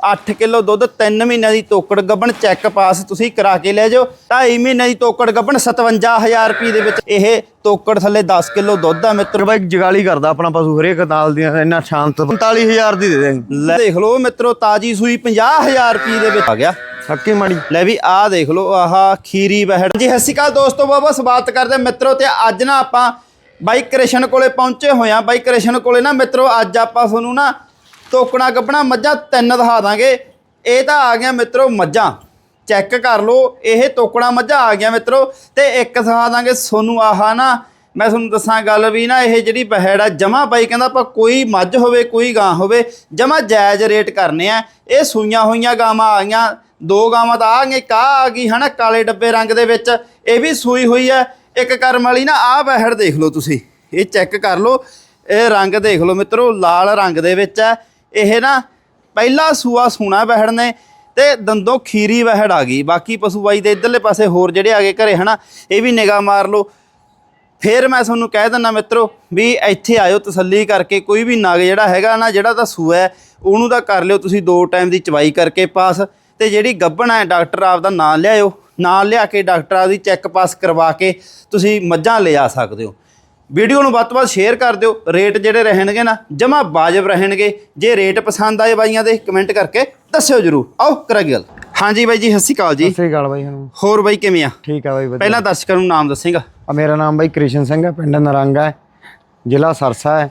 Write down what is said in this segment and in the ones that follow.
8 kilo ਦੁੱਧ 3 ਮਹੀਨਿਆਂ ਦੀ ਤੋਕੜ ਗੱਬਣ ਚੈੱਕ ਪਾਸ ਤੁਸੀਂ ਕਰਾ ਕੇ ਲੈ ਜਾਓ। 2.5 ਮਹੀਨਿਆਂ ਦੀ ਤੋਕੜ ਗੱਬਣ 57000 ਰੁਪਏ ਦੇ ਵਿੱਚ। ਇਹ ਤੋਕੜ ਥੱਲੇ 10 ਕਿਲੋ ਦੁੱਧ ਆ ਮਿੱਤਰ। ਬਾਈ ਜਗਾਲੀ ਕਰਦਾ ਆਪਣਾ ਪਸ਼ੂ ਹਰੇਕ ਨਾਲ ਦੀਆਂ ਇੰਨਾ ਸ਼ਾਂਤ 45000 ਦੀ ਦੇ ਦੇਂਗੇ ਲੈ ਦੇਖ ਲਓ ਮਿੱਤਰੋ ਤਾਜੀ ਸੂਈ 50000 ਰੁਪਏ ਦੇ ਵਿੱਚ ਆ ਗਿਆ। ਹੱਕੀ ਮਾੜੀ। ਲੈ ਵੀ ਆਹ ਦੇਖ ਲਓ ਆਹ ਖੀਰੀ ਬਹਿੜ। ਜੀ ਸਤਿ ਸ਼੍ਰੀ ਅਕਾਲ ਦੋਸਤੋ ਬਾਬਾ ਸਵਾਗਤ ਕਰਦੇ ਮਿੱਤਰੋ ਤੇ ਅੱਜ ਨਾ ਆਪਾਂ ਬਾਈ ਕ੍ਰਿਸ਼ਨ ਕੋਲੇ ਪਹੁੰਚੇ ਹੋਏ ਆ ਬਾਈ ਕ੍ਰਿਸ਼ਨ ਕੋਲੇ ਨਾ ਮਿੱਤਰੋ ਅੱਜ ਆਪਾਂ ਤੁਹਾਨੂੰ ਨਾ ਤੋਕਣਾ ਗੱਬਣਾ ਮੱਝਾਂ ਤਿੰਨ ਦਿਖਾ ਦਾਂਗੇ। ਇਹ ਤਾਂ ਆ ਗਿਆ ਮਿੱਤਰੋ ਮੱਝਾਂ। ਚੈੱਕ ਕਰ ਲਓ, ਇਹ ਤੋਕਣਾ ਮੱਝਾਂ ਆ ਗਿਆ ਮਿੱਤਰੋ। ਤੇ ਇੱਕ ਦਿਖਾ ਦਾਂਗੇ ਸੋਨੂੰ ਆਹਾ ਨਾ। ਮੈਂ ਤੁਹਾਨੂੰ ਦੱਸਾਂ ਗੱਲ ਵੀ ਨਾ, ਇਹ ਜਿਹੜੀ ਬਹਿੜ ਆ, ਜਮਾ ਬਾਈ ਕਹਿੰਦਾ ਆਪਾਂ ਕੋਈ ਮੱਝ ਹੋਵੇ, ਕੋਈ ਗਾਂ ਹੋਵੇ, ਜਮਾ ਜਾਇਜ਼ ਰੇਟ ਕਰਨੇ ਆ। ਇਹ ਸੂਈਆਂ ਹੋਈਆਂ ਗਾਵਾਂ ਆ ਗਈਆਂ, ਦੋ ਗਾਵਾਂ ਤਾਂ ਆ ਗਈਆਂ ਕਾ ਆ ਗਈ ਹਨਾ, ਕਾਲੇ ਡੱਬੇ ਰੰਗ ਦੇ ਵਿੱਚ, ਇਹ ਵੀ ਸੂਈ ਹੋਈ ਹੈ ਇੱਕ ਕਰਮ ਵਾਲੀ ਨਾ, ਆਹ ਬਹਿੜ ਦੇਖ ਲਓ ਤੁਸੀਂ, ਇਹ ਚੈੱਕ ਕਰ ਲਓ, ਇਹ ਰੰਗ ਦੇਖ ਲਓ ਮਿੱਤਰੋ, ਲਾਲ ਰੰਗ ਦੇ ਵਿੱਚ ਹੈ ਇਹ ਨਾ ਪਹਿਲਾ ਸੂਆ ਸੂਣਾ ਵਹਿੜ ਨੇ ਤੇ ਦੰਦੋਂ ਖੀਰੀ ਵਹਿੜ ਆ ਗਈ। ਬਾਕੀ ਪਸ਼ੂ ਬਾਈ ਦੇ ਇਧਰਲੇ ਪਾਸੇ ਹੋਰ ਜਿਹੜੇ ਆ ਗਏ ਘਰੇ, ਹਨਾ, ਇਹ ਵੀ ਨਿਗਾਹ ਮਾਰ ਲਓ। ਫਿਰ ਮੈਂ ਤੁਹਾਨੂੰ ਕਹਿ ਦਿੰਦਾ ਮਿੱਤਰੋ ਵੀ ਇੱਥੇ ਆਇਓ ਤਸੱਲੀ ਕਰਕੇ, ਕੋਈ ਵੀ ਨਗ ਜਿਹੜਾ ਹੈਗਾ ਨਾ, ਜਿਹੜਾ ਤਾਂ ਸੂਆ ਉਹਨੂੰ ਤਾਂ ਕਰ ਲਿਓ ਤੁਸੀਂ ਦੋ ਟਾਈਮ ਦੀ ਚਵਾਈ ਕਰਕੇ ਪਾਸ ਤੇ ਜਿਹੜੀ ਗੱਭਣ ਹੈ, ਡਾਕਟਰ ਆਪ ਦਾ ਨਾਂ ਲਿਆਇਓ। ਨਾਂ ਲਿਆ ਕੇ ਡਾਕਟਰ ਆਪ ਦੀ ਚੈੱਕ ਪਾਸ ਕਰਵਾ ਕੇ ਤੁਸੀਂ ਮੱਝਾਂ ਲਿਆ ਸਕਦੇ ਹੋ। ਵੀਡੀਓ ਨੂੰ ਵੱਧ ਤੋਂ ਵੱਧ ਸ਼ੇਅਰ ਕਰ ਦਿਓ। ਰੇਟ ਜਿਹੜੇ ਰਹਿਣਗੇ ਨਾ ਜਮਾ ਵਾਜਬ ਰਹਿਣਗੇ। ਜੇ ਰੇਟ ਪਸੰਦ ਆਏ ਬਾਈਆਂ ਦੇ ਕਮੈਂਟ ਕਰਕੇ ਦੱਸਿਓ ਜਰੂਰ। ਆਓ ਕਰਾਂਗੇ ਗੱਲ। ਹਾਂਜੀ ਬਾਈ ਜੀ ਸਤਿ ਸ਼੍ਰੀ ਅਕਾਲ ਜੀ। ਸਤਿ ਸ੍ਰੀ ਅਕਾਲ ਬਾਈ ਨੂੰ ਹੋਰ ਬਾਈ ਕਿਵੇਂ ਆ? ਠੀਕ ਆ ਬਾਈ ਵਧੀਆ। ਪਹਿਲਾਂ ਦਰਸ਼ਕਾਂ ਨੂੰ ਨਾਮ ਦੱਸੇਗਾ। ਆ ਮੇਰਾ ਨਾਮ ਬਾਈ ਕ੍ਰਿਸ਼ਨ ਸਿੰਘ ਹੈ ਪਿੰਡ ਨਰੰਗਾ ਹੈ ਜ਼ਿਲ੍ਹਾ ਸਰਸਾ ਹੈ।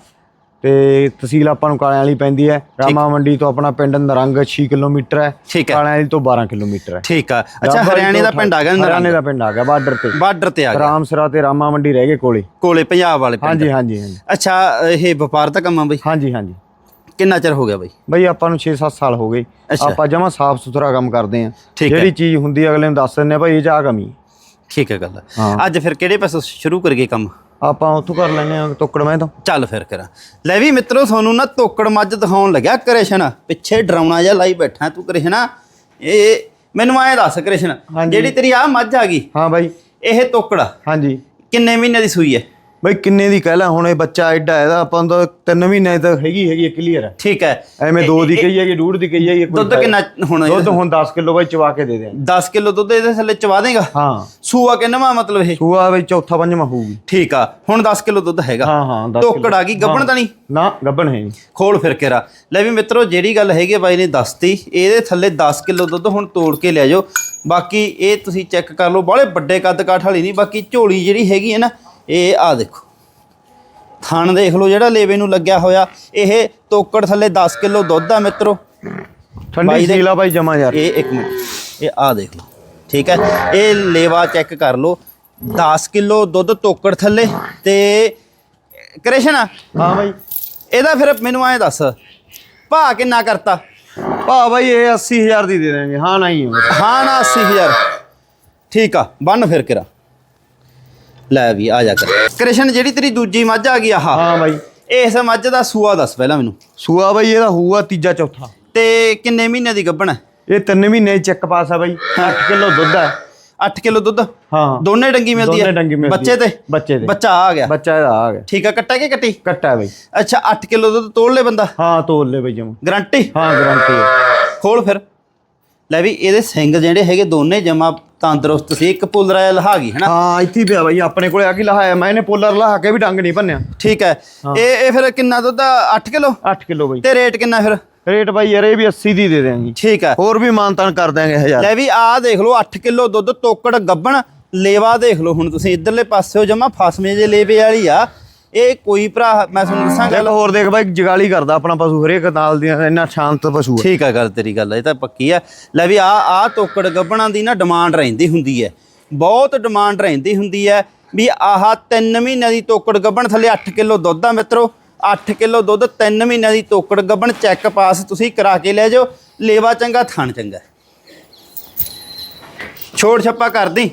ਤੇ ਤਹਿਸੀਲ ਆਪਾਂ ਨੂੰ ਕਾਲਿਆਂ ਵਾਲੀ ਪੈਂਦੀ ਹੈ। ਰਾਮਾ ਮੰਡੀ ਤੋਂ ਆਪਣਾ ਪਿੰਡ ਨਰੰਗ 6 ਕਿਲੋਮੀਟਰ ਹੈ। ਠੀਕ ਹੈ। ਕਾਲਿਆਂ ਵਾਲੀ ਤੋਂ 12 ਕਿਲੋਮੀਟਰ ਹੈ। ਠੀਕ ਆ। ਅੱਛਾ ਹਰਿਆਣੇ ਦਾ ਪਿੰਡ ਆ ਗਿਆ ਹਰਿਆਣੇ ਦਾ। ਪਿੰਡ ਆ ਗਿਆ ਬਾਰਡਰ ਤੇ। ਬਾਰਡਰ ਤੇ ਆ ਗਿਆ। ਰਾਮਸਰਾ ਤੇ ਰਾਮਾ ਮੰਡੀ ਰਹਿ ਗਏ ਕੋਲੇ। ਕੋਲੇ ਪੰਜਾਬ ਵਾਲੇ ਪਿੰਡ। ਹਾਂਜੀ ਹਾਂਜੀ ਹਾਂਜੀ। ਅੱਛਾ ਇਹ ਵਪਾਰ ਦਾ ਕੰਮ ਆ ਬਈ? ਹਾਂਜੀ ਹਾਂਜੀ। ਕਿੰਨਾ ਚਿਰ ਹੋ ਗਿਆ ਬਈ? ਬਈ ਆਪਾਂ ਨੂੰ 6-7 ਸਾਲ ਹੋ ਗਏ। ਅੱਛਾ। ਆਪਾਂ ਜਮਾ ਸਾਫ਼ ਸੁਥਰਾ ਕੰਮ ਕਰਦੇ ਆ ਠੀਕ ਹੈ। ਜਿਹੜੀ ਚੀਜ਼ ਹੁੰਦੀ ਹੈ ਅਗਲੇ ਨੂੰ ਦੱਸ ਦਿੰਦੇ ਆ ਭਾਈ ਇਹ ਚ ਆ ਕਮੀ ਠੀਕ ਹੈ ਗੱਲ ਹਾਂ। ਅੱਜ ਫਿਰ ਕਿਹੜੇ ਪਾਸੋਂ ਸ਼ੁਰੂ ਕਰੀਏ ਕੰਮ? ਆਪਾਂ ਉੱਥੋਂ ਕਰ ਲੈਨੇ ਆ ਟੁੱਕੜ ਮੈਂ ਤੋਂ। ਚੱਲ ਫਿਰ ਕਰਾਂ। ਲੈ ਵੀ ਮਿੱਤਰੋ ਤੁਹਾਨੂੰ ਨਾ ਤੋਕੜ ਮੱਝ ਦਿਖਾਉਣ ਲੱਗਿਆ ਕ੍ਰਿਸ਼ਨ। ਪਿੱਛੇ ਡਰਾਉਣਾ ਜਿਹਾ ਲਾਈ ਬੈਠਾ ਤੂੰ ਕ੍ਰਿਸ਼ਨ। ਇਹ ਮੈਨੂੰ ਐਂ ਦੱਸ ਕ੍ਰਿਸ਼ਨ ਹਾਂਜੀ। ਜਿਹੜੀ ਤੇਰੀ ਆ ਮੱਝ ਆ ਗਈ ਹਾਂ ਬਾਈ। ਇਹ ਤੋਕੜਾ ਹਾਂਜੀ। ਕਿੰਨੇ ਮਹੀਨੇ ਦੀ ਸੂਈ ਹੈ? ਬਈ ਕਿੰਨੇ ਦੀ ਕਹਿ ਲੈ ਹੁਣ ਇਹ ਬੱਚਾ ਐਡਾ ਇਹਦਾ ਆਪਾਂ ਨੂੰ ਤਾਂ ਤਿੰਨ ਮਹੀਨੇ ਤੱਕ ਹੈਗੀ ਹੈਗੀ ਕਲੀਅਰ ਹੈ ਠੀਕ ਹੈ। ਐਵੇਂ ਦੋ ਦੀ ਕਹੀ ਹੈਗੀ ਡੂਢ ਦੀ ਕਹੀ ਹੈਗੀ ਦੁੱਧ ਕਿੰਨਾ ਹੁਣ ਦੁੱਧ ਹੁਣ 10 ਕਿਲੋ ਬਾਈ ਚਵਾ ਕੇ ਦੇ ਦੇ। 10 ਕਿਲੋ ਦੁੱਧ ਇਹਦੇ ਥੱਲੇ ਚਵਾ ਦੇਗਾ? ਹਾਂ। ਸੂਆ ਕਿੰਨਵਾ ਮਤਲਬ ਇਹ? ਸੂਆ ਬਈ ਚੌਥਾ ਪੰਜਵਾਂ ਹੋਊਗੀ। ਠੀਕ ਆ ਹੁਣ 10 ਕਿਲੋ ਦੁੱਧ ਹੈਗਾ। ਹਾਂ ਹਾਂ 10 ਤੋਕੜ ਆ ਗਈ ਗੱਬਣ ਤਾਂ ਨਹੀਂ? ਨਾ ਗੱਬਣ ਹੈ। ਖੋਲ ਫਿਰ ਕੇ ਰਾ ਲੈ ਵੀ ਮਿੱਤਰੋ ਜਿਹੜੀ ਗੱਲ ਹੈਗੀ ਬਾਈ ਨੇ ਦੱਸਤੀ ਇਹਦੇ ਥੱਲੇ 10 ਕਿਲੋ ਦੁੱਧ ਹੁਣ ਤੋੜ ਕੇ ਲੈ ਜਾਓ। ਬਾਕੀ ਇਹ ਤੁਸੀਂ ਚੈੱਕ ਕਰ ਲਓ ਬਾਹਲੇ ਵੱਡੇ ਕੱਦ ਕਾਠ ਵਾਲੀ ਨਹੀਂ ਬਾਕੀ ਝੋਲੀ ਜਿਹੜੀ ਹੈਗੀ ਹੈ ਨਾ ਇਹ ਆ ਦੇਖੋ। ਥਣ ਦੇਖ ਲਓ ਜਿਹੜਾ ਲੇਵੇ ਨੂੰ ਲੱਗਿਆ ਹੋਇਆ। ਇਹ ਤੋਕੜ ਥੱਲੇ 10 ਕਿਲੋ ਦੁੱਧ ਆ ਮਿੱਤਰੋ। ਠੰਡੀ ਸੀਲਾ ਬਾਈ ਜਮਾ ਯਾਰ। ਇਹ ਇੱਕ ਮਿੰਟ। ਇਹ ਆ ਦੇਖ ਲਓ। ਠੀਕ ਹੈ। ਇਹ ਲੇਵਾ ਚੈੱਕ ਕਰ ਲਓ। 10 ਕਿਲੋ ਦੁੱਧ ਤੋਕੜ ਥੱਲੇ ਤੇ ਕ੍ਰਿਸ਼ਨ ਹਾਂ ਬਾਈ। ਇਹਦਾ ਫਿਰ ਮੈਨੂੰ ਐਂ ਦੱਸ ਭਾ ਕਿੰਨਾ ਕਰਤਾ? ਭਾ ਬਾਈ ਇਹ 80000 ਦੀ ਦੇ ਦੇਣਗੇ ਹਾਂ ਨਹੀਂ। ਹਾਂ ਨਾ 80000 ਠੀਕ ਆ ਬੰਨ ਫਿਰ ਕਿਰਾ। ਲੈ ਵੀ ਆ ਜਾ ਕਰ। ਕ੍ਰਿਸ਼ਨ ਜਿਹੜੀ ਤੇਰੀ ਦੂਜੀ ਮੱਝ ਆ ਗਈ ਆਹ। ਹਾਂ ਬਾਈ। ਇਸ ਮੱਝ ਦਾ ਸੂਆ ਦੱਸ ਪਹਿਲਾਂ ਮੈਨੂੰ। ਸੂਆ ਬਾਈ ਇਹਦਾ ਹੋਊਗਾ ਤੀਜਾ ਚੌਥਾ। ਤੇ ਕਿੰਨੇ ਮਹੀਨੇ ਦੀ ਗੱਭਣ ਹੈ? ਇਹ ਤਿੰਨ ਮਹੀਨੇ ਚੈੱਕ ਪਾਸ ਆ ਬਾਈ। 8 ਕਿਲੋ ਦੁੱਧ ਹੈ। 8 ਕਿਲੋ ਦੁੱਧ? ਹਾਂ। ਦੋਨੇ ਡੰਗੀ ਮਿਲਦੀ ਹੈ? ਦੋਨੇ ਡੰਗੀ ਮਿਲਦੀ ਬੱਚੇ। ਤੇ? ਬੱਚੇ ਤੇ। ਬੱਚਾ ਆ ਗਿਆ। ਬੱਚਾ ਇਹਦਾ ਆ ਗਿਆ। ਠੀਕ ਆ ਕੱਟਾ ਕਿ ਕੱਟੀ? ਕੱਟਾ ਬਾਈ। ਅੱਛਾ 8 ਕਿਲੋ ਦੁੱਧ ਤੋੜ ਲੈ ਬੰਦਾ? ਹਾਂ ਤੋਲ ਲੈ ਬਾਈ ਜਮਾ। ਗਰੰਟੀ? ਹਾਂ ਗਰੰਟੀ ਖੋਲ ਫਿਰ। ਲੈ ਵੀ ਇਹਦੇ ਸਿੰਘ ਜਿਹੜੇ ਹੈਗੇ ਦੋਨੇ ਜਮਾ ਤੰਦਰੁਸਤ ਸੀ ਇੱਕ ਪੁਲਰਾ ਲਹਾ ਗਈ ਹੈਨਾ? ਹਾਂ ਇੱਥੇ ਹੀ ਪਿਆ ਬਾਈ ਆਪਣੇ ਕੋਲੇ ਆ ਕੀ ਲਹਾਇਆ ਮੈਂ ਇਹਨੇ ਪੋਲਰ ਲਹਾ ਕੇ ਵੀ ਡੰਗ ਨਹੀਂ ਭੰਨਿਆ। ਠੀਕ ਹੈ। ਇਹ ਇਹ ਫਿਰ ਕਿੰਨਾ ਦੁੱਧ 8 ਕਿਲੋ? 8 ਕਿਲੋ ਬਾਈ। ਤੇ ਰੇਟ ਕਿੰਨਾ ਫਿਰ? ਰੇਟ ਬਾਈ ਯਾਰ ਇਹ ਵੀ 80 ਦੀ ਦੇ ਦੇਾਂਗੇ ਠੀਕ ਹੈ। ਹੋਰ ਵੀ ਮਾਨਤਾਨ ਕਰ ਦਾਂਗੇ ਹਜ਼ਾਰ। ਲੈ ਵੀ ਆਹ ਦੇਖ ਲਓ 8 ਕਿਲੋ ਦੁੱਧ ਤੋਕੜ ਗੱਬਣ ਲੇਵਾ ਦੇਖ ਲਓ ਹੁਣ ਤੁਸੀਂ ਇਧਰਲੇ ਪਾਸਿਓ ਜਮਾ ਫਸਵੇਂ ਜੇ ਲੇਵੇ ਵਾਲੀ ਆ। ਇਹ ਕੋਈ ਭਰਾ ਮੈਂ ਤੁਹਾਨੂੰ ਦੱਸਾਂ ਗੱਲ। ਹੋਰ ਦੇਖ ਬਾਈ ਜਗਾਲੀ ਕਰਦਾ ਆਪਣਾ ਪਸ਼ੂ ਹਰੇਕ ਨਾਲ ਦੀਆਂ ਇੰਨਾ ਸ਼ਾਂਤ ਪਸ਼ੂ ਹੈ ਠੀਕ ਆ ਗੱਲ ਤੇਰੀ ਗੱਲ ਇਹ ਤਾਂ ਪੱਕੀ ਆ। ਲੈ ਵੀ ਆ ਆ ਤੋਕੜ ਗੱਬਣਾਂ ਦੀ ਨਾ ਡਿਮਾਂਡ ਰਹਿੰਦੀ ਹੁੰਦੀ ਹੈ। ਬਹੁਤ ਡਿਮਾਂਡ ਰਹਿੰਦੀ ਹੁੰਦੀ ਹੈ ਵੀ ਆਹ 3 ਮਹੀਨਿਆਂ ਦੀ ਤੋਕੜ ਗੱਬਣ ਥੱਲੇ 8 ਕਿਲੋ ਦੁੱਧ ਆ ਮਿੱਤਰੋ। 8 ਕਿਲੋ ਦੁੱਧ 3 ਮਹੀਨਿਆਂ ਦੀ ਤੋਕੜ ਗੱਬਣ ਚੈੱਕ ਪਾਸ ਤੁਸੀਂ ਕਰਾ ਕੇ ਲੈ ਜਾਓ। ਲੇਵਾ ਚੰਗਾ ਥਣ ਚੰਗਾ। ਛੋੜ ਛੱਪਾ ਕਰ ਦੀ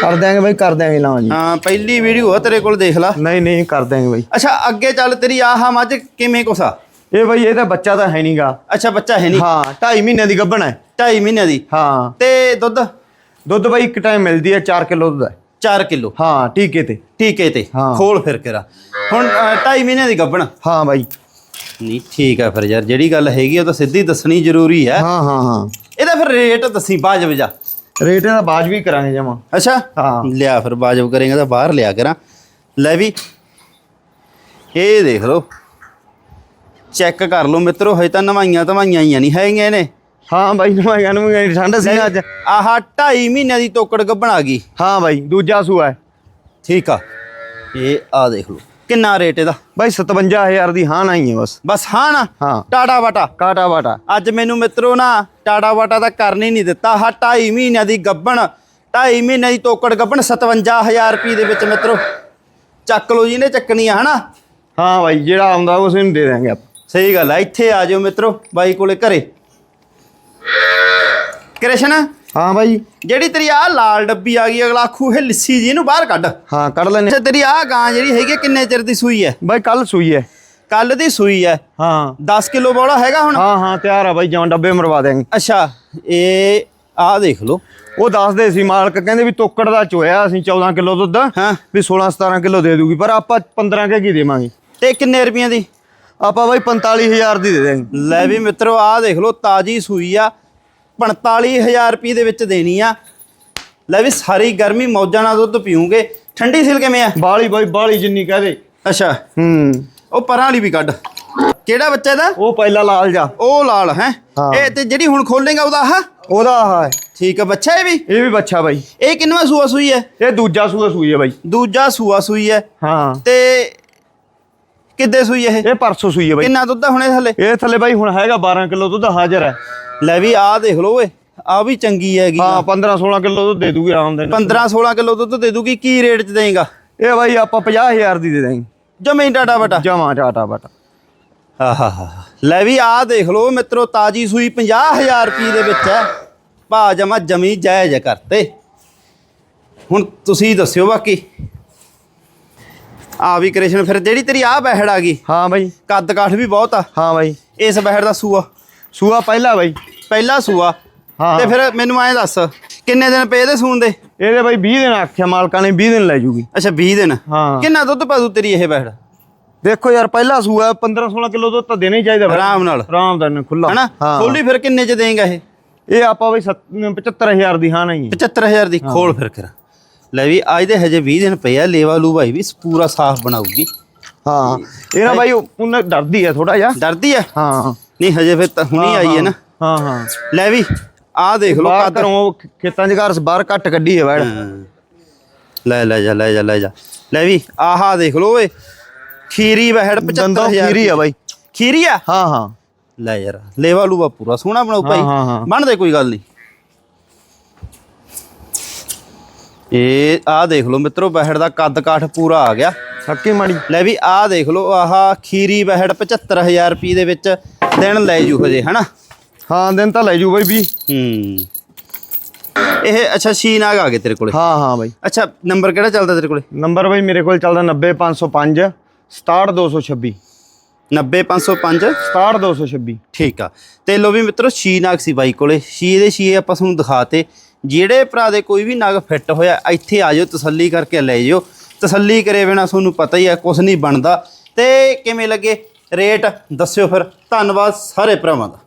ਕਰ ਦਾਂਗੇ ਬਾਈ ਕਰ ਦਾਂਗੇ ਲਾਵਾਂ ਜੀ। ਹਾਂ ਪਹਿਲੀ ਵੀਡੀਓ ਆ ਤੇਰੇ ਕੋਲ ਦੇਖ ਲਾ। ਨਹੀਂ ਨਹੀਂ ਕਰ ਦਾਂਗੇ ਬਾਈ। ਅੱਛਾ ਅੱਗੇ ਚੱਲ ਤੇਰੀ ਆਹ ਮੱਝ ਕਿਵੇਂ ਕੁਸਾ ਇਹ ਬਾਈ ਇਹ ਤਾਂ ਬੱਚਾ ਤਾਂ ਹੈ ਨਹੀਂਗਾ ਅੱਛਾ ਬੱਚਾ ਹੈ ਨਹੀਂ ਹਾਂ 2.5 ਮਹੀਨਿਆਂ ਦੀ ਗੱਭਣ ਹੈ। 2.5 ਮਹੀਨਿਆਂ ਦੀ। ਹਾਂ। ਤੇ ਦੁੱਧ? ਦੁੱਧ ਬਾਈ ਇੱਕ ਟਾਈਮ ਮਿਲਦੀ ਹੈ 4 ਕਿਲੋ ਦੁੱਧ ਹੈ। 4 ਕਿਲੋ। ਹਾਂ ਟੀਕੇ ਤੇ। ਟੀਕੇ ਤੇ। ਹਾਂ। ਖੋਲ ਫਿਰ ਕਰਾ। ਹੁਣ 2.5 ਮਹੀਨਿਆਂ ਦੀ ਗੱਭਣ। ਹਾਂ ਬਾਈ। ਨਹੀਂ ਠੀਕ ਆ ਫਿਰ ਯਾਰ ਜਿਹੜੀ ਗੱਲ ਹੈਗੀ ਉਹ ਤਾਂ ਸਿੱਧੀ ਦੱਸਣੀ ਜ਼ਰੂਰੀ ਹੈ। ਹਾਂ ਹਾਂ ਹਾਂ। ਇਹਦਾ ਫਿਰ ਰੇਟ ਦੱਸੀ ਬਾਜਬ ਜਾ। ਰੇਟ ਇਹਦਾ ਬਾਜ ਵੀ ਕਰਾਂਗੇ ਜਮਾ। ਅੱਛਾ? ਹਾਂ। ਲਿਆ ਫਿਰ ਬਾਜਬ ਕਰੇਗਾ ਤਾਂ ਬਾਹਰ ਲਿਆ ਕਰਾਂ। ਲੈ ਵੀ ਇਹ ਦੇਖ ਲਓ। ਚੈੱਕ ਕਰ ਲਓ ਮਿੱਤਰੋ ਹਜੇ ਤਾਂ ਨਵਾਈਆਂ ਧਵਾਈਆਂ ਹੀ ਨਹੀਂ ਹੈਗੀਆਂ ਨੇ। ਹਾਂ ਬਾਈ ਨੂੰ ਮੈਂ ਨੂੰ ਠੰਡ ਸੀ ਅੱਜ। ਆਹ 2.5 ਮਹੀਨਿਆਂ ਦੀ ਤੋਕੜ ਗੱਭਣ ਆ ਗਈ। ਹਾਂ ਬਾਈ ਦੂਜਾ ਸੂਆ ਹੈ। ਠੀਕ ਆ। ਇਹ ਆ ਦੇਖ ਲਓ। ਕਿੰਨਾ ਰੇਟ ਇਹਦਾ? ਬਾਈ 57000 ਦੀ ਹਾਂ ਨਹੀਂ ਹੈ ਬਸ। ਬਸ ਹਾਂ ਨਾ ਹਾਂ। ਟਾਟਾ ਵਾਟਾ? ਕਾਟਾ ਬਾਟਾ ਅੱਜ ਮੈਨੂੰ ਮਿੱਤਰੋ ਨਾ ਟਾਟਾ ਵਾਟਾ ਤਾਂ ਕਰਨ ਹੀ ਨਹੀਂ ਦਿੱਤਾ। ਆਹ 2.5 ਮਹੀਨਿਆਂ ਦੀ ਗੱਭਣ 2.5 ਮਹੀਨਿਆਂ ਦੀ ਤੋਕੜ ਗੱਭਣ 57000 ਰੁਪਏ ਦੇ ਵਿੱਚ ਮਿੱਤਰੋ। ਚੱਕ ਲਓ ਜੀ ਨੇ ਚੱਕਣੀ ਆ ਹਨਾ? ਹਾਂ ਬਾਈ ਜਿਹੜਾ ਆਉਂਦਾ ਉਸ ਨੂੰ ਦੇ ਦਾਂਗੇ ਆਪਾਂ। ਸਹੀ ਗੱਲ ਆ ਇੱਥੇ ਆ ਜਾਓ ਮਿੱਤਰੋ ਬਾਈ ਕੋਲੇ ਘਰੇ। ਕ੍ਰਿਸ਼ਨ? ਹਾਂ ਬਾਈ। ਜਿਹੜੀ ਤੇਰੀ ਆ ਲਾਲ ਡੱਬੀ ਆ ਗਈ ਅਗਲਾ ਆਖੂ ਇਹ ਲਿੱਸੀ ਜੀ ਇਹਨੂੰ ਬਾਹਰ ਕੱਢ। ਹਾਂ ਕੱਢ ਲੈਨੇ ਅੱਛਾ ਤੇਰੀ ਆ ਗਾਂ ਜਿਹੜੀ ਹੈਗੀ ਆ, ਕਿੰਨੇ ਚਿਰ ਦੀ ਸੂਈ ਹੈ ਬਾਈ ਕੱਲ ਸੂਈ ਹੈ ਕੱਲ ਦੀ ਸੂਈ ਹੈ ਹਾਂ। 10 ਕਿਲੋ ਬੋਲਾ ਹੈਗਾ ਹੁਣ? ਹਾਂ ਹਾਂ ਤਿਆਰ ਆ ਬਾਈ ਜਾਂ ਡੱਬੇ ਮਰਵਾ ਦੇਾਂਗੇ ਅੱਛਾ ਇਹ ਆ ਦੇਖ ਲਓ। ਉਹ ਦੱਸਦੇ ਸੀ ਮਾਲਕ ਕਹਿੰਦੇ ਵੀ ਤੋਕੜ ਦਾ ਚੋਇਆ ਅਸੀਂ 14 ਕਿਲੋ ਦੁੱਧ ਹਾਂ। ਵੀ 16 17 ਕਿਲੋ ਦੇ ਦੂਗੀ ਪਰ ਆਪਾਂ 15 ਕੇ ਕੀ ਦੇਵਾਂਗੇ? ਤੇ ਕਿੰਨੇ ਰੁਪਈਆਂ ਦੀ? ਆਪਾਂ ਬਾਈ 45000 ਦੀ ਦੇ ਦਾਂਗੇ ਲੈ ਵੀ ਮਿੱਤਰੋ ਆ ਦੇਖ ਲਓ ਤਾਜੀ ਸੂਈ ਆ। 45000 ਰੁਪਏ ਦੇ ਵਿੱਚ ਦੇਣੀ ਆ। ਲੈ ਵੀ ਸਾਰੀ ਗਰਮੀ ਮੌਜਾਂ ਨਾਲ ਦੁੱਧ ਪੀਉਂਗੇ ਠੰਡੀ ਸਿਲ ਕਿਵੇਂ ਆ? ਬਾਲੀ ਬਾਈ ਬਾਲੀ ਜਿੰਨੀ ਕਹਦੇ ਅੱਛਾ। ਹੂੰ। ਉਹ ਪਰਾਂ ਵਾਲੀ ਵੀ ਕੱਢ। ਕਿਹੜਾ ਬੱਚਾ ਇਹਦਾ? ਉਹ ਪਹਿਲਾ ਲਾਲ ਜਾ। ਉਹ ਲਾਲ ਹੈ? ਹਾਂ। ਇਹ ਤੇ ਜਿਹੜੀ ਹੁਣ ਖੋਲੇਗਾ ਉਹਦਾ ਆਹ? ਉਹਦਾ ਆਹ ਹੈ। ਠੀਕ ਆ ਬੱਚਾ ਇਹ ਵੀ? ਇਹ ਵੀ ਬੱਚਾ ਬਾਈ। ਇਹ ਕਿੰਨਵਾਂ ਸੂਆ ਸੂਈ ਹੈ? ਇਹ ਦੂਜਾ ਸੂਆ ਸੂਈ ਹੈ ਬਾਈ। ਦੂਜਾ ਸੂਆ ਸੂਈ ਹੈ। ਹਾਂ। ਤੇ ਕਿੱਦੇ ਸੂਈ ਇਹ? ਇਹ ਪਰਸੋਂ ਸੂਈ ਹੈ ਬਾਈ। ਕਿੰਨਾ ਦੁੱਧ ਆ ਹੁਣ ਥੱਲੇ? ਇਹ ਥੱਲੇ ਬਾਈ ਹੁਣ ਹੈਗਾ 12 ਕਿਲੋ ਦੁੱਧ ਹਾਜ਼ਰ ਹੈ। ਲੈ ਵੀ ਆਹ ਦੇਖ ਲਓ ਓਏ ਆ ਵੀ ਚੰਗੀ ਹੈਗੀ ਹਾਂ 15 16 ਕਿਲੋ ਦੁੱਧ ਦੇ ਦੂਗੀ ਆਰਾਮ ਦੇ ਨਾਲ। 15 16 ਕਿਲੋ ਦੁੱਧ ਦੇ ਦੂਗੀ ਕੀ ਰੇਟ ਚ ਦੇਂਗਾ ਇਹ ਬਾਈ ਆਪਾਂ 50000 ਦੀ ਦੇ ਦਾਂਗੇ ਜਮੇ ਟਾਟਾ ਬਟਾ। ਜਮਾ ਟਾਟਾ ਬਾਟਾ। ਆਹਾ ਲੈ ਵੀ ਆਹ ਦੇਖ ਲਓ ਮਿੱਤਰੋ ਤਾਜੀ ਸੂਈ 50000 ਰੁਪਏ ਦੇ ਵਿੱਚ ਹੈ। ਭਾ ਜਮਾ ਜਮੀ ਜਾਇਜ਼ ਕਰਤੇ। ਹੁਣ ਤੁਸੀਂ ਦੱਸਿਓ ਬਾਕੀ। ਆ ਵੀ ਕ੍ਰਿਸ਼ਨ ਫਿਰ ਜਿਹੜੀ ਤੇਰੀ ਆ ਬਹਿੜ ਆ ਗਈ। ਹਾਂ ਬਾਈ। ਕੱਦ ਕਾਠ ਵੀ ਬਹੁਤ ਆ। ਹਾਂ ਬਾਈ। ਇਸ ਬਹਿੜ ਦਾ ਸੂਆ। ਸੂਆ ਪਹਿਲਾ ਬਾਈ। ਪਹਿਲਾ ਸੂਆ। ਹਾਂ। ਤੇ ਫਿਰ ਮੈਨੂੰ ਐਂ ਦੱਸ ਕਿੰਨੇ ਦਿਨ ਪਏ ਇਹਦੇ ਸੂਣ ਦੇ? ਇਹਦੇ ਬਾਈ 20 ਦਿਨ ਆਖਿਆ ਮਾਲਕਾਂ ਨੇ 20 ਦਿਨ ਲੈ ਜੂਗੀ। ਅੱਛਾ 20 ਦਿਨ। ਹਾਂ। ਕਿੰਨਾ ਦੁੱਧ ਪਾਦੂ ਤੇਰੀ ਇਹ ਬਹਿੜ? ਦੇਖੋ ਯਾਰ ਪਹਿਲਾ ਸੂਆ 15 16 ਕਿਲੋ ਦੁੱਧ ਤਾਂ ਦੇਣਾ ਹੀ ਚਾਹੀਦਾ। ਆਰਾਮ ਨਾਲ। ਆਰਾਮ ਦਾ ਖੁੱਲਾ ਹਨਾ? ਖੋਲੀ ਫਿਰ ਕਿੰਨੇ ਚ ਦੇਂਗਾ ਇਹ? ਇਹ ਆਪਾਂ ਬਾਈ 75000 ਦੀ ਹਾਂ ਨਹੀਂ। 75000 ਦੀ। ਖੋਲ ਫਿਰ ਕਰ। ਲੈ ਵੀ ਅੱਜ ਦੇ ਹਜੇ 20 ਦਿਨ ਪਏ ਆ ਲੇਵਾ ਲੂ ਭਾਈ ਵੀ ਪੂਰਾ ਸਾਫ਼ ਬਣਾਉਗੀ ਹਾਂ ਇਹ ਨਾ ਬਾਈ ਉਹਨਾਂ ਡਰਦੀ ਹੈ ਥੋੜਾ ਜਿਹਾ। ਡਰਦੀ ਐ ਹਾਂ। ਨਹੀਂ ਹਜੇ ਫਿਰ ਤਾਂ ਹੁਣੀ ਆਈ ਹੈ ਨਾ। ਹਾਂ ਹਾਂ। ਲੈ ਵੀ ਆਹ ਦੇਖ ਲਓ ਬਾਹਰ ਕੱਦ। ਘਰੋਂ ਉਹ ਖੇਤਾਂ 'ਚ ਘਰ ਬਾਹਰ ਕੱਟ ਕੱਢੀ ਹੈ। ਬੈੜ। ਲੈ ਲੈ ਜਾ ਲੈ ਜਾ ਲੈ ਜਾ। ਲੈ ਵੀ ਆਹਾ ਦੇਖ ਲਓ ਓਏ। ਖੀਰੀ ਵਹਿੜ ਦੰਦੋਂ 75000 ਖੀਰੀ ਆ ਬਾਈ। ਖੀਰੀ ਆ? ਹਾਂ ਹਾਂ। ਲੈ ਯਾਰ ਲੇਵਾ ਲੂਵਾ ਪੂਰਾ ਸੋਹਣਾ ਬਣਾਉ ਭਾਈ। ਬਣਦੇ ਕੋਈ ਗੱਲ ਨਹੀਂ ਇਹ ਆਹ ਦੇਖ ਲਓ ਮਿੱਤਰੋ ਬਹਿੜ ਦਾ ਕੱਦ ਕਾਠ ਪੂਰਾ ਆ ਗਿਆ। ਹੱਕੀ ਮਾੜੀ। ਲੈ ਵੀ ਆਹ ਦੇਖ ਲਓ ਆਹ ਖੀਰੀ ਬਹਿੜ 75000 ਰੁਪਏ ਦੇ ਵਿੱਚ ਦਿਨ ਲੈ ਜੂ ਹਜੇ ਹਨਾ? ਹਾਂ ਦਿਨ ਤਾਂ ਲੈ ਜੂ ਬਾਈ ਵੀ ਹੂੰ। ਇਹ ਅੱਛਾ ਸ਼ੀਨਾਗ ਆ ਗਏ ਤੇਰੇ ਕੋਲੇ? ਹਾਂ ਹਾਂ ਬਾਈ। ਅੱਛਾ ਨੰਬਰ ਕਿਹੜਾ ਚੱਲਦਾ ਤੇਰੇ ਕੋਲੇ? ਨੰਬਰ ਬਾਈ ਮੇਰੇ ਕੋਲ ਚੱਲਦਾ 90505 67226 90505 67226 ਠੀਕ ਆ। ਤੇ ਲੋ ਵੀ ਮਿੱਤਰੋ ਸ਼ੀ ਨਾਗ ਸੀ ਬਾਈ ਕੋਲੇ। ਸ਼ੀ ਦੇ ਸ਼ੀ ਆਪਾਂ ਤੁਹਾਨੂੰ ਦਿਖਾਤੇ। ਜਿਹੜੇ ਭਰਾ ਦੇ ਕੋਈ ਵੀ ਨਗ ਫਿੱਟ ਹੋਇਆ, ਇੱਥੇ ਆ ਜਾਓ ਤਸੱਲੀ ਕਰਕੇ ਲੈ ਜਾਓ ਤਸੱਲੀ ਕਰੇ ਬਿਨਾ ਤੁਹਾਨੂੰ ਪਤਾ ਹੀ ਹੈ ਕੁਝ ਨਹੀਂ ਬਣਦਾ। ਤੇ ਕਿਵੇਂ ਲੱਗੇ? ਰੇਟ ਦੱਸਿਓ ਫਿਰ। ਧੰਨਵਾਦ ਸਾਰੇ ਭਰਾਵਾਂ ਦਾ।